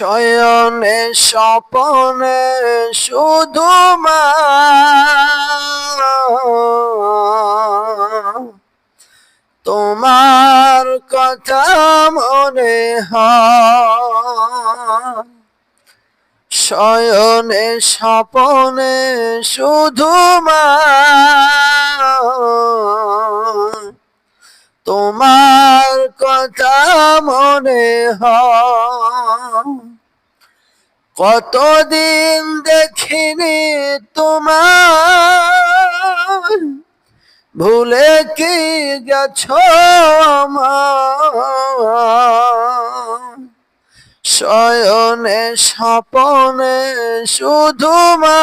শয়নে স্বপনে শুধু মা। তোমার কথা মনে হয়। শয়নে স্বপনে শুধু মা। তোমার কথা মনে হয়। কতদিন দেখিনি তোমার? ভুলে কি গেছ শয়নে স্বপনে শুধু মা।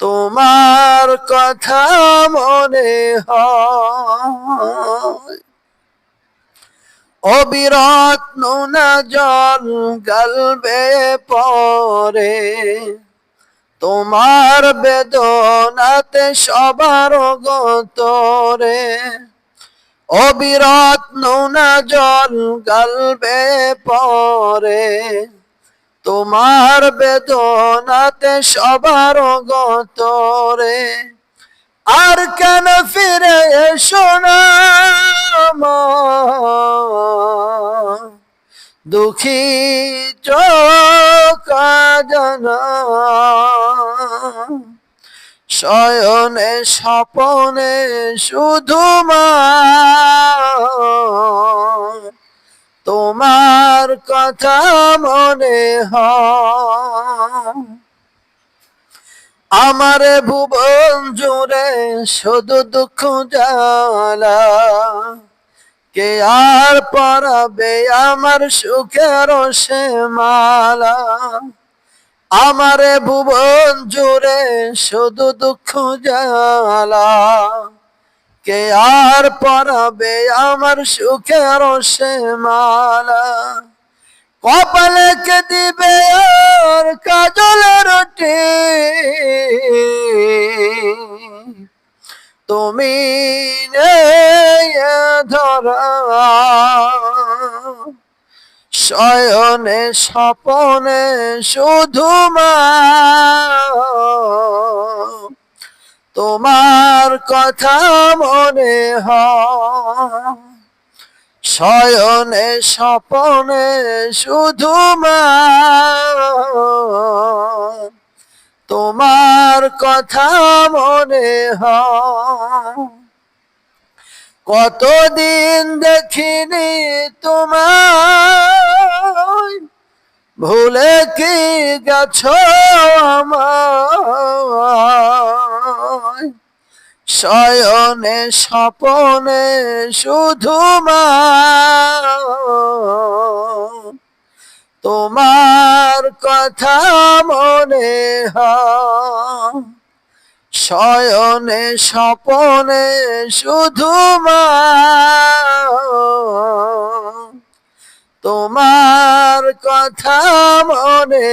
তোমার কথা মনে হয়। অবিরত নোনা জল গলবে পরে। তোমার বেদনাতে সবার গতরে। অবিরত নোনা জল গলবে পরে। তোমার বেদনাতে সবার গতরে। আর কেন ফিরে শোনা? দুঃখী চোখ শয়নে স্বপনে শুধু মা। তোমার কথা মনে হয়। আমারে ভুবন জুড়ে শুধু দুঃখ জ্বালা। কে আর পরাবে আমার সুখের সে মালা? আমারে ভুবন জুড়ে শুধু দুঃখ জালা কে আর পরাবে আমার সুখের সে মালা? কপালে কে দিবে তুমি ধরা। শয়নে স্বপনে শুধু মা। তোমার কথা মনে হয়। শয়নে স্বপনে শুধু মা। তোমার কথা মনে হয়। কতদিন দেখিনি তোমার ভুলে কি গেছ আমার শয়নে স্বপনে শুধু মা, তোমার কথা মনে হয়। শয়নে স্বপনে শুধু মা। তোমার কথা মনে